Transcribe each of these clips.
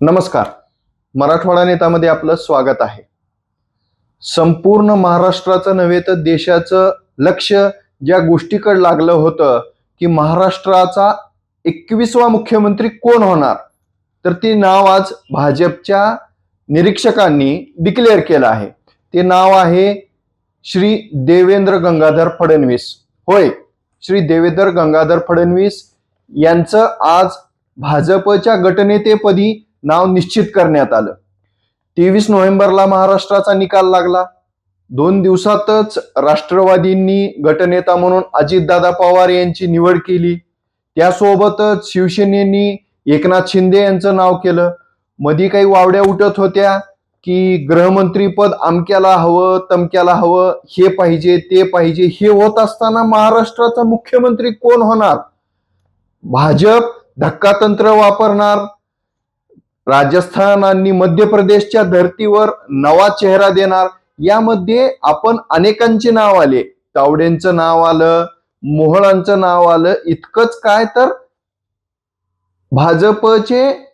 नमस्कार. मराठवाडा नेतामध्ये आपलं स्वागत आहे. संपूर्ण महाराष्ट्राचं नव्हे तर देशाचं लक्ष ज्या गोष्टीकडे लागलं होतं की महाराष्ट्राचा एकवीसवा मुख्यमंत्री कोण होणार? तर ते नाव आज भाजपच्या निरीक्षकांनी डिक्लेअर केलं आहे. ते नाव आहे श्री देवेंद्र गंगाधर फडणवीस. होय श्री देवेंद्र गंगाधर फडणवीस यांचं आज भाजपच्या गटनेतेपदी नाव निश्चित करण्यात आलं. तेवीस नोव्हेंबरला महाराष्ट्राचा निकाल लागला. दोन दिवसातच राष्ट्रवादींनी गटनेता म्हणून अजितदादा पवार यांची निवड केली. त्यासोबतच शिवसेनेनी एकनाथ शिंदे यांचं नाव केलं. मध्ये काही वावड्या उठत होत्या की गृहमंत्रीपद अमक्याला हवं तमक्याला हवं हे पाहिजे ते पाहिजे हे होत असताना महाराष्ट्राचा मुख्यमंत्री कोण होणार? भाजप धक्कातंत्र वापरणार राजस्थान आणि मध्य प्रदेशच्या धर्तीवर नवा चेहरा देणार. यामध्ये आपण अनेकांचे नाव आले. तावडेंचं नाव आलं मोहळांचं नाव आलं. इतकंच काय तर? भाजपचे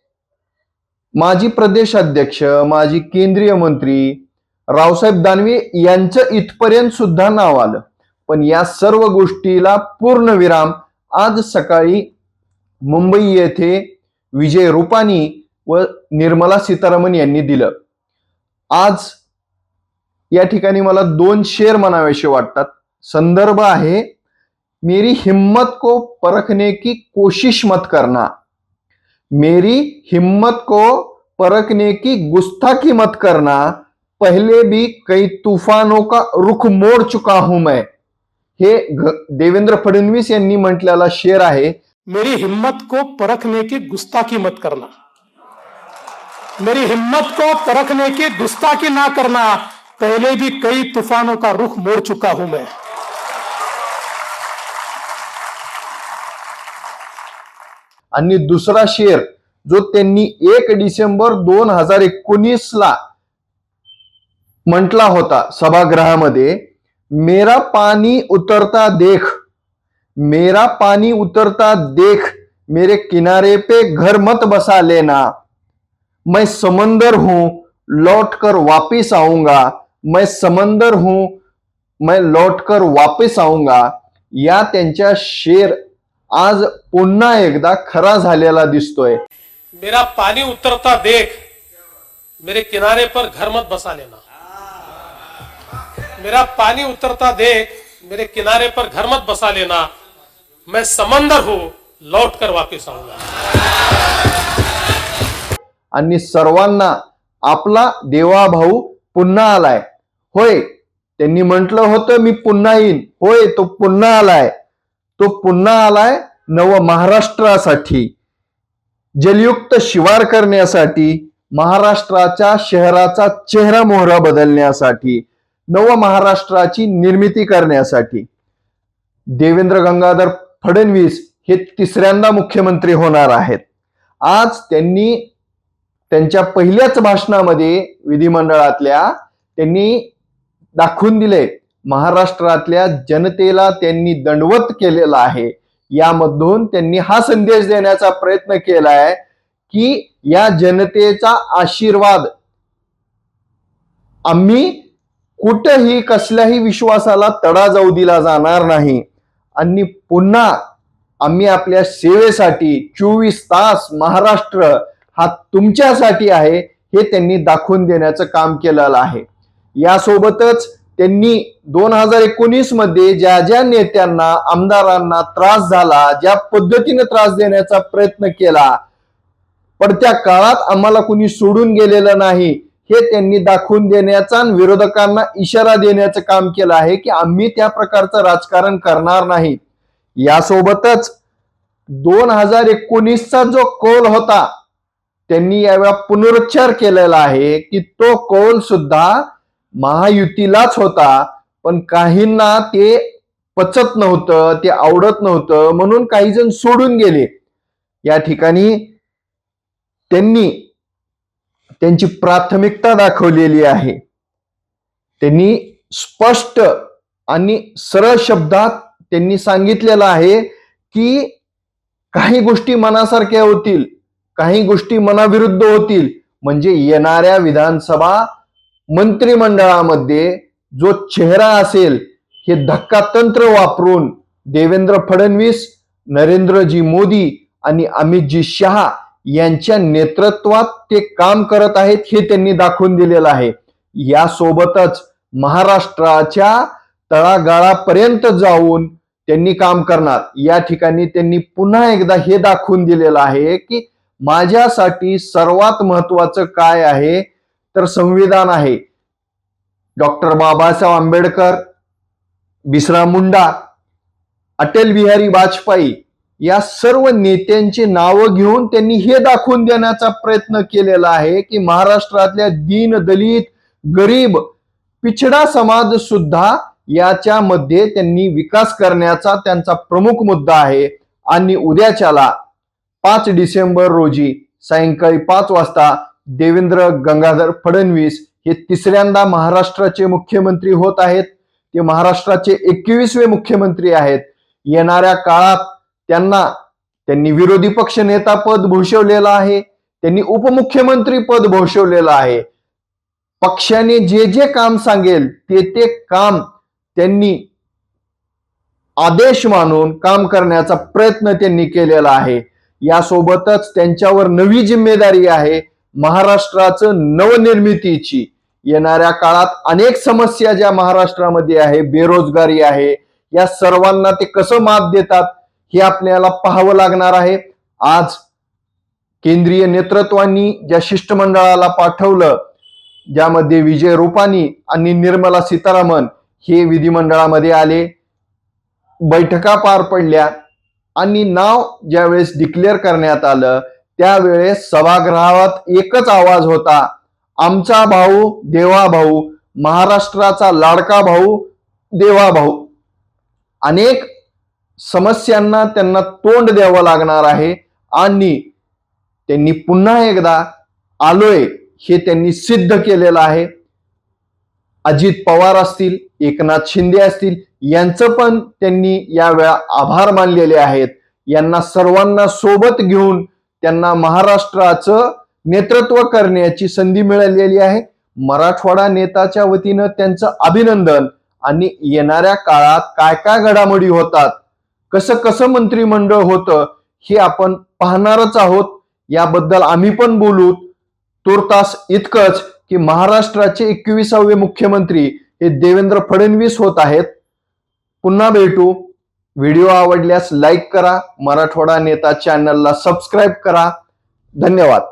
माजी प्रदेशाध्यक्ष माजी केंद्रीय मंत्री रावसाहेब दानवे यांचं इथपर्यंत सुद्धा नाव आलं. पण या सर्व गोष्टीला पूर्ण विराम. आज सकाळी मुंबई येथे विजय रुपानी व निर्मला सीतारामन यांनी दिलं. आज या ठिकाणी मला दोन शेर म्हणावेसे वाटतात. संदर्भ आहे मेरी हिम्मत को परखने की कोशिश मत करना. मेरी हिम्मत को परखने की गुस्ताखी मत करना. पहले भी कई तुफानों का रुख मोड चुका हूं मैं. हे देवेंद्र फडणवीस यांनी म्हटलेला शेर आहे मेरी हिम्मत को परखने की गुस्ताखी मत करना. मेरी हिम्मत को परखने की गुस्ताखी ना करना पहले भी कई तूफानों का रुख मोड़ चुका हूं मैं। आणि दुसरा शेर जो त्यांनी एक डिसेंबर दोन हजार एकोणीस ला म्हटला होता सभागृहामध्ये मेरा पानी उतरता देख मेरा पानी उतरता देख मेरे किनारे पे घर मत बसा लेना मैं समंदर हूं लौट कर वापिस आऊंगा। मैं समंदर हूं मैं लौट कर वापिस आऊंगा। या त्यांच्या शेर आज पुन्हा एकदा खरा झालेला दिसतोय. मेरा पानी उतरता देख मेरे किनारे पर घर मत बसा लेना। मेरा पानी उतरता देख मेरे किनारे पर घर मत बसा लेना। मैं समंदर हूं लौट कर वापिस आऊंगा। आणि सर्वांना आपला देवा भाऊ पुन्हा आलाय. होय त्यांनी म्हटलं होतं मी पुन्हा येईन. होय तो पुन्हा आलाय. तो पुन्हा आलाय नव महाराष्ट्रासाठी जलयुक्त शिवार करण्यासाठी महाराष्ट्राच्या शहराचा चेहरा मोहरा बदलण्यासाठी नव महाराष्ट्राची निर्मिती करण्यासाठी. देवेंद्र गंगाधर फडणवीस हे तिसऱ्यांदा मुख्यमंत्री होणार आहेत. आज त्यांनी त्यांच्या पहिल्याच भाषणामध्ये विधिमंडळातल्या त्यांनी दाखवून दिले. महाराष्ट्रातल्या जनतेला त्यांनी दंडवत केलेला आहे. यामधून त्यांनी हा संदेश देण्याचा प्रयत्न केला आहे की या जनतेचा आशीर्वाद आम्ही कुठेही कसल्याही विश्वासाला तडा जाऊ दिला जाणार नाही. आणि पुन्हा आम्ही आपल्या सेवेसाठी चोवीस तास महाराष्ट्र हा तुमच्यासाठी आहे हे त्यांनी दाखवून देण्याचं काम केलेलं आहे. यासोबतच त्यांनी दोन हजार एकोणीसमध्ये ज्या ज्या नेत्यांना आमदारांना त्रास झाला ज्या पद्धतीने त्रास देण्याचा प्रयत्न केला पण त्या काळात आम्हाला कुणी सोडून गेलेलं नाही हे त्यांनी दाखवून देण्याचा आणि विरोधकांना इशारा देण्याचं काम केलं आहे की आम्ही त्या प्रकारचं राजकारण करणार नाही. यासोबतच दोन हजार एकोणीसचा जो कौल होता त्यांनी यावेळा पुनरुच्चार केलेला आहे की तो कौल सुद्धा महायुतीलाच होता पण काहींना ते पचत नव्हतं ते आवडत नव्हतं म्हणून काही जण सोडून गेले. या ठिकाणी त्यांनी त्यांची प्राथमिकता दाखवलेली आहे. त्यांनी स्पष्ट आणि सरळ शब्दात त्यांनी सांगितलेलं आहे की काही गोष्टी मनासारख्या होतील. काही गोष्टी मनाविरुद्ध होतील. म्हणजे येणाऱ्या विधानसभा मंत्रिमंडळामध्ये जो चेहरा असेल हे धक्का तंत्र वापरून देवेंद्र फडणवीस नरेंद्रजी मोदी आणि अमितजी शहा यांच्या नेतृत्वात ते काम करत आहेत हे त्यांनी दाखवून दिलेलं आहे. यासोबतच महाराष्ट्राच्या तळागाळापर्यंत जाऊन त्यांनी काम करणार. या ठिकाणी त्यांनी पुन्हा एकदा हे दाखवून दिलेलं आहे की माझ्यासाठी सर्वात महत्वाचं काय आहे? तर संविधान आहे. डॉक्टर बाबासाहेब आंबेडकर बिसरा मुंडा अटल बिहारी वाजपेयी या सर्व नेत्यांची नावं घेऊन त्यांनी हे दाखवून देण्याचा प्रयत्न केलेला आहे की महाराष्ट्रातल्या दीन दलित गरीब पिछडा समाज सुद्धा याच्यामध्ये त्यांनी विकास करण्याचा त्यांचा प्रमुख मुद्दा आहे. आणि उद्याच्याला पाच डिसेंबर रोजी सायंकाळी पाच वाजता देवेंद्र गंगाधर फडणवीस हे तिसऱ्यांदा महाराष्ट्राचे मुख्यमंत्री होत आहेत. ते महाराष्ट्राचे एकवीसवे मुख्यमंत्री आहेत. येणाऱ्या काळात त्यांना त्यांनी विरोधी पक्ष नेता पद भूषवलेलं आहे. त्यांनी उपमुख्यमंत्री पद भूषवलेलं आहे. पक्षाने जे जे काम सांगेल ते ते काम त्यांनी आदेश मानून काम करण्याचा प्रयत्न त्यांनी केलेला आहे. यासोबतच त्यांच्यावर नवी जिम्मेदारी आहे महाराष्ट्राचं नवनिर्मितीची. येणाऱ्या काळात अनेक समस्या ज्या महाराष्ट्रामध्ये आहे बेरोजगारी आहे या सर्वांना ते कसं मात देतात हे आपल्याला पाहावं लागणार आहे. आज केंद्रीय नेतृत्वांनी ज्या शिष्टमंडळाला पाठवलं ज्यामध्ये विजय रुपानी आणि निर्मला सीतारामन हे विधिमंडळामध्ये आले बैठका पार पडल्या. आणि नाव ज्यावेळेस डिक्लेअर करण्यात आलं त्यावेळेस सभागृहात एकच आवाज होता. आमचा भाऊ देवा भाऊ महाराष्ट्राचा लाडका भाऊ देवा भाऊ. अनेक समस्यांना त्यांना तोंड द्यावं लागणार आहे आणि त्यांनी पुन्हा एकदा आलोय हे त्यांनी सिद्ध केलेलं आहे. अजित पवार असतील एकनाथ शिंदे असतील यांचं पण त्यांनी यावेळा आभार मानलेले आहेत. यांना सर्वांना सोबत घेऊन त्यांना महाराष्ट्राचं नेतृत्व करण्याची संधी मिळालेली आहे. मराठवाडा नेताच्या वतीनं त्यांचं अभिनंदन आणि येणाऱ्या काळात काय काय घडामोडी होतात कसं कसं मंत्रिमंडळ होतं हे आपण पाहणारच आहोत. याबद्दल आम्ही पण बोलू. तुर्तास इतकंच की महाराष्ट्राचे एकविसावे मुख्यमंत्री हे देवेंद्र फडणवीस होत आहेत. पुन्हा भेटू. व्हिडिओ आवडल्यास लाईक करा. मराठवाडा नेता चॅनलला सबस्क्राईब करा. धन्यवाद.